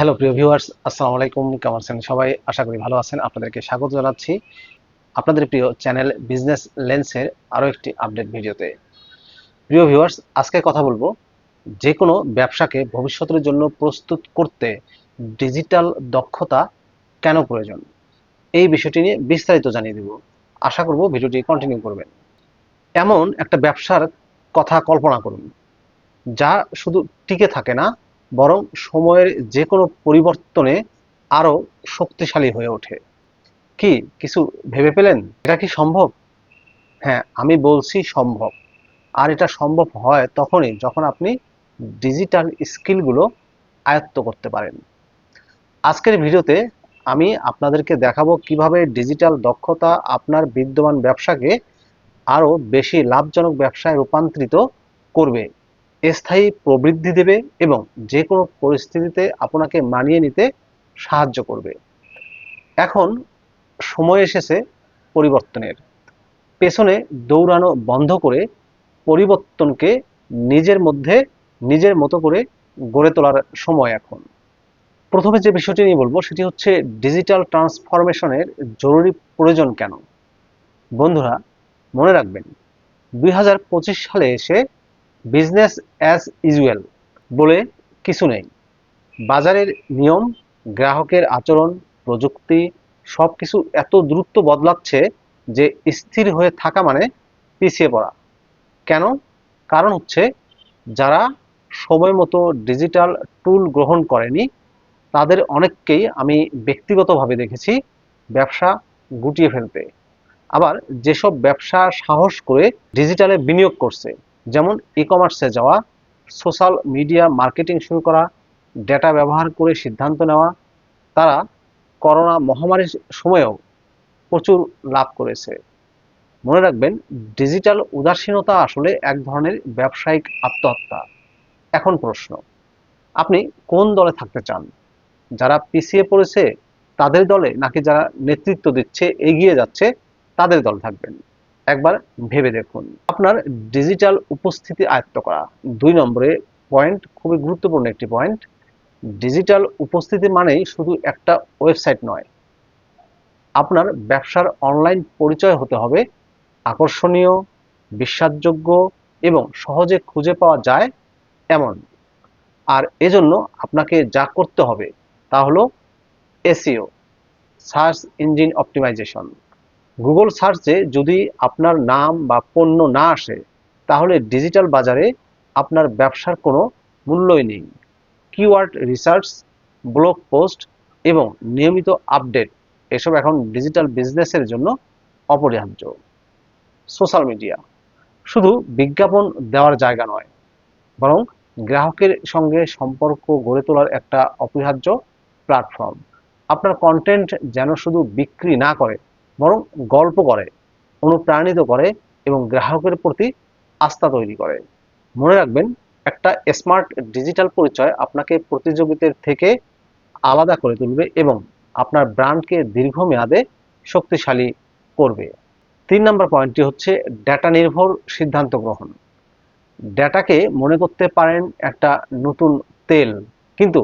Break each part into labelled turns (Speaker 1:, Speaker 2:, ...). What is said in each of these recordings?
Speaker 1: Hello, প্রিয় viewers, আসসালামু আলাইকুম। কেমন আছেন সবাই? আশা করি ভালো আছেন। আপনাদেরকে স্বাগত জানাচ্ছি আপনাদের প্রিয় চ্যানেল বিজনেস লেন্সের আরও একটি আপডেট ভিডিওতে। প্রিয় ভিউয়ার্স, আজকে কথা বলব যে কোনো ব্যবসাকে ভবিষ্যতের জন্য প্রস্তুত করতে ডিজিটাল দক্ষতা কেন প্রয়োজন, এই বিষয়টি নিয়ে বিস্তারিত জানিয়ে দেব। আশা করব ভিডিওটি কন্টিনিউ করবেন। এমন একটা ব্যবসার কথা কল্পনা করুন, যা শুধু টিকে থাকে না বরং সময়ের যে কোনো পরিবর্তনে আরও শক্তিশালী হয়ে ওঠে। কি কিছু ভেবে পেলেন? এটা কি সম্ভব? হ্যাঁ আমি বলছি সম্ভব। আর এটা সম্ভব হয় তখনই যখন আপনি ডিজিটাল স্কিলগুলো আয়ত্ত করতে পারেন। আজকের ভিডিওতে আমি আপনাদেরকে দেখাবো কীভাবে ডিজিটাল দক্ষতা আপনার বিদ্যমান ব্যবসাকে আরও বেশি লাভজনক ব্যবসায় রূপান্তরিত করবে। স্থায়ী প্রবৃদ্ধি দেবে এবং যে কোনো পরিস্থিতিতে আপনাকে মানিয়ে নিতে সাহায্য করবে। এখন সময় এসেছে পরিবর্তনের। পেছনে দৌড়ানো বন্ধ করে পরিবর্তনকে নিজের মধ্যে, নিজের মতো করে গড়ে তোলার সময় এখন। প্রথমে যে বিষয়টি নিয়ে বলব, সেটি হচ্ছে ডিজিটাল ট্রান্সফরমেশনের জরুরি প্রয়োজন কেন? বন্ধুরা, মনে রাখবেন, দুই হাজার পঁচিশ সালে এসে বিজনেস অ্যাজ ইউজুয়াল বলে কিছু নেই। বাজারের নিয়ম, গ্রাহকের আচরণ, প্রযুক্তি সব কিছু এত দ্রুত বদলাচ্ছে যে স্থির হয়ে থাকা মানে পিছিয়ে পড়া। কেন? কারণ হচ্ছে যারা সময় মতো ডিজিটাল টুল গ্রহণ করেনি, তাদের অনেককেই আমি ব্যক্তিগতভাবে দেখেছি ব্যবসা গুটিয়ে ফেলতে। আবার যেসব ব্যবসা সাহস করে ডিজিটালে বিনিয়োগ করছে যেমন ই কমার্সে যাওয়া সোশ্যাল মিডিয়া মার্কেটিং শুরু করা ডেটা ব্যবহার করে সিদ্ধান্ত নেওয়া, তারা করোনা মহামারীর সময়েও প্রচুর লাভ করেছে। মনে রাখবেন ডিজিটাল উদাসীনতা আসলে এক ধরনের ব্যবসায়িক আত্মহত্যা। এখন প্রশ্ন, আপনি কোন দলে থাকতে চান? যারা পিছিয়ে পড়েছে তাদের দলে নাকি যারা নেতৃত্ব দিচ্ছে, এগিয়ে যাচ্ছে, তাদের দলে থাকবেন? একবার ভেবে দেখুন। আপনার ডিজিটাল উপস্থিতি আয়ত্ত করা। দুই নম্বরে পয়েন্ট খুবই গুরুত্বপূর্ণ একটি পয়েন্ট ডিজিটাল উপস্থিতি মানেই শুধু একটা ওয়েবসাইট নয়। আপনার ব্যবসার অনলাইন পরিচয় হতে হবে, আকর্ষণীয়, বিশ্বাসযোগ্য এবং সহজে খুঁজে পাওয়া যায় এমন। আর এজন্য আপনাকে যা করতে হবে তা হলো SEO search engine optimisation Google সার্চে যদি আপনার নাম বা পণ্য না আসে, তাহলে ডিজিটাল বাজারে আপনার ব্যবসার কোনো মূল্যই নেই। কিওয়ার্ড রিসার্চ ব্লগ পোস্ট এবং নিয়মিত আপডেট এসব এখন ডিজিটাল বিজনেসের জন্য অপরিহার্য। সোশ্যাল মিডিয়া শুধু বিজ্ঞাপন দেওয়ার জায়গা নয়, বরং গ্রাহকের সঙ্গে সম্পর্ক গড়ে তোলার একটা অপরিহার্য প্ল্যাটফর্ম আপনার কন্টেন্ট যেন শুধু বিক্রি না করে বরং গল্প করে, অনুপ্রাণিত করে এবং গ্রাহকের প্রতি আস্থা তৈরি করে। মনে রাখবেন, একটা স্মার্ট ডিজিটাল পরিচয় আপনাকে প্রতিযোগিতার থেকে আলাদা করে তুলবে এবং আপনার ব্র্যান্ডকে দীর্ঘমেয়াদে শক্তিশালী করবে। তিন নম্বর পয়েন্টটি হচ্ছে ডেটা নির্ভর সিদ্ধান্ত গ্রহণ। ডেটাকে মনে করতে পারেন একটা নতুন তেল, কিন্তু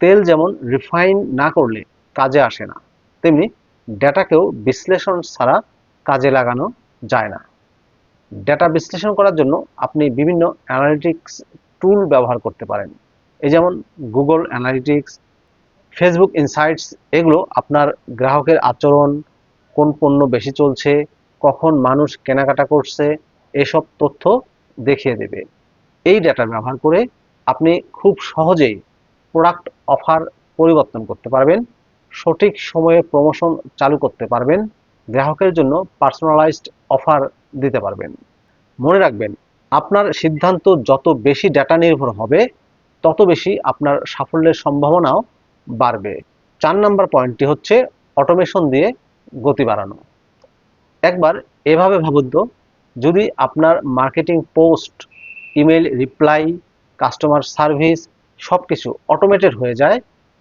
Speaker 1: তেল যেমন রিফাইন না করলে কাজে আসে না, তেমনি ডেটাকেও বিশ্লেষণ ছাড়া কাজে লাগানো যায় না। ডেটা বিশ্লেষণ করার জন্য আপনি বিভিন্ন অ্যানালিটিক্স টুল ব্যবহার করতে পারেন। এই যেমন গুগল অ্যানালিটিক্স ফেসবুক ইনসাইটস এগুলো আপনার গ্রাহকের আচরণ, কোন পণ্য বেশি চলছে, কখন মানুষ কেনাকাটা করছে, এসব তথ্য দেখিয়ে দেবে। এই ডেটা ব্যবহার করে আপনি খুব সহজেই প্রোডাক্ট অফার পরিবর্তন করতে পারবেন। সঠিক সময়ে প্রমোশন চালু করতে পারবেন, গ্রাহকের জন্য পার্সোনালাইজড অফার দিতে পারবেন। মনে রাখবেন, আপনার সিদ্ধান্ত যত বেশি ডেটা নির্ভর হবে, তত বেশি আপনার সাফল্যের সম্ভাবনাও বাড়বে। চার নাম্বার পয়েন্টটি হচ্ছে অটোমেশন দিয়ে গতি বাড়ানো। একবার এভাবে ভাবুন তো, যদি আপনার marketing post email reply customer service সব কিছু অটোমেটেড হয়ে যায়,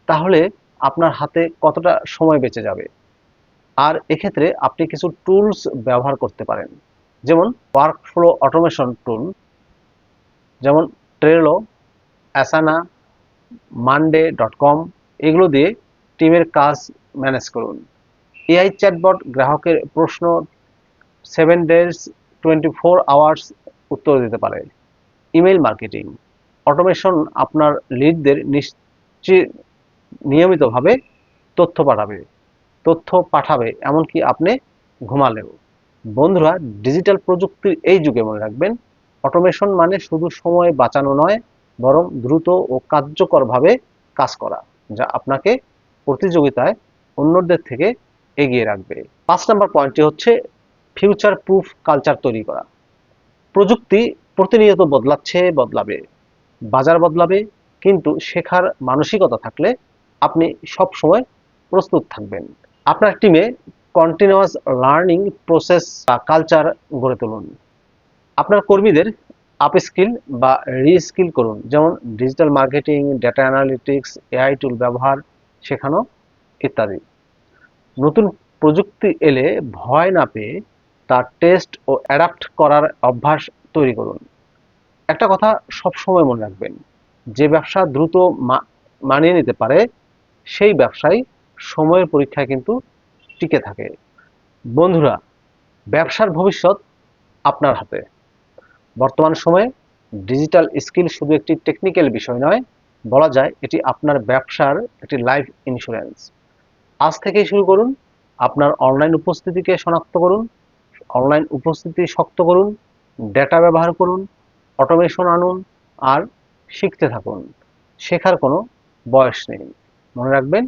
Speaker 1: তাহলে আপনার হাতে কতটা সময় বেঁচে যাবে। আর এক্ষেত্রে আপনি কিছু টুলস ব্যবহার করতে পারেন। যেমন ওয়ার্ক ফ্লো অটোমেশন টুল যেমন Trello Asana Monday dot com এগুলো দিয়ে টিমের কাজ ম্যানেজ করুন। এআই চ্যাটবট গ্রাহকের প্রশ্ন seven days twenty four hours উত্তর দিতে পারে। ইমেল মার্কেটিং অটোমেশন আপনার লিডদের নিশ্চিত নিয়মিতভাবে তথ্য পাঠাবে তথ্য পাঠাবে, এমনকি আপনি ঘুমালেও। বন্ধুরা ডিজিটাল প্রযুক্তির এই যুগে মনে রাখবেন অটোমেশন মানে শুধু সময় বাঁচানো নয়, বরং দ্রুত ও কার্যকরভাবে কাজ করা, যা আপনাকে প্রতিযোগিতায় অন্যদের থেকে এগিয়ে রাখবে। পাঁচ নম্বর পয়েন্টটি হচ্ছে ফিউচার প্রুফ কালচার তৈরি করা। প্রযুক্তি প্রতিনিয়ত বদলাচ্ছে, বদলাবে। বাজার বদলাবে, কিন্তু শেখার মানসিকতা থাকলে আপনি সব সময় প্রস্তুত থাকবেন। আপনার টিমে কন্টিনিউয়াস লার্নিং প্রসেস বা কালচার গড়ে তুলুন। আপনার কর্মীদের আপ স্কিল বা রিস্কিল করুন। যেমন digital marketing data analytics AI tool ব্যবহার, শেখানো ইত্যাদি। নতুন প্রযুক্তি এলে ভয় না পেয়ে তার টেস্ট ও অ্যাডাপ্ট করার অভ্যাস তৈরি করুন। একটা কথা সব সময় মনে রাখবেন, যে ব্যবসা দ্রুত মানিয়ে নিতে পারে সেই ব্যবসায় সময়ের পরীক্ষা কিন্তু টিকে থাকে। বন্ধুরা, ব্যবসার ভবিষ্যৎ আপনার হাতে। বর্তমান সময়ে ডিজিটাল স্কিল শুধু একটি টেকনিক্যাল বিষয় নয়, বলা যায় এটি আপনার ব্যবসার একটি লাইফ ইন্স্যুরেন্স। আজ থেকেই শুরু করুন, আপনার অনলাইন উপস্থিতিকে শনাক্ত করুন, অনলাইন উপস্থিতি শক্ত করুন, ডেটা ব্যবহার করুন, অটোমেশন আনুন, আর শিখতে থাকুন। শেখার কোনো বয়স নেই। মনে রাখবেন,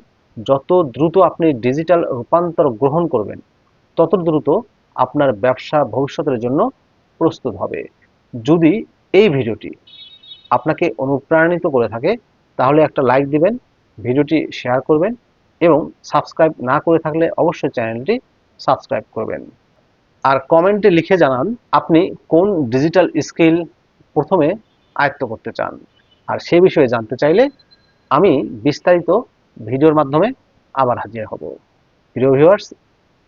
Speaker 1: যত দ্রুত আপনি ডিজিটাল রূপান্তর গ্রহণ করবেন, তত দ্রুত আপনার ব্যবসা ভবিষ্যতের জন্য প্রস্তুত হবে। যদি এই ভিডিওটি আপনাকে অনুপ্রাণিত করে থাকে, তাহলে একটা লাইক দিবেন, ভিডিওটি শেয়ার করবেন এবং সাবস্ক্রাইব না করে থাকলে অবশ্যই চ্যানেলটি সাবস্ক্রাইব করবেন। আর কমেন্টে লিখে জানান, আপনি কোন ডিজিটাল স্কিল প্রথমে আয়ত্ত করতে চান? আর সে বিষয়ে জানতে চাইলে আমি বিস্তারিত ভিডিওর মাধ্যমে আবার হাজির হব। প্রিয় ভিউয়ার্স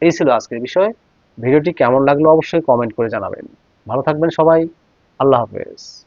Speaker 1: এই ছিল আজকের বিষয়। ভিডিওটি কেমন লাগল অবশ্যই কমেন্ট করে জানাবেন। ভালো থাকবেন সবাই। আল্লাহ হাফেজ।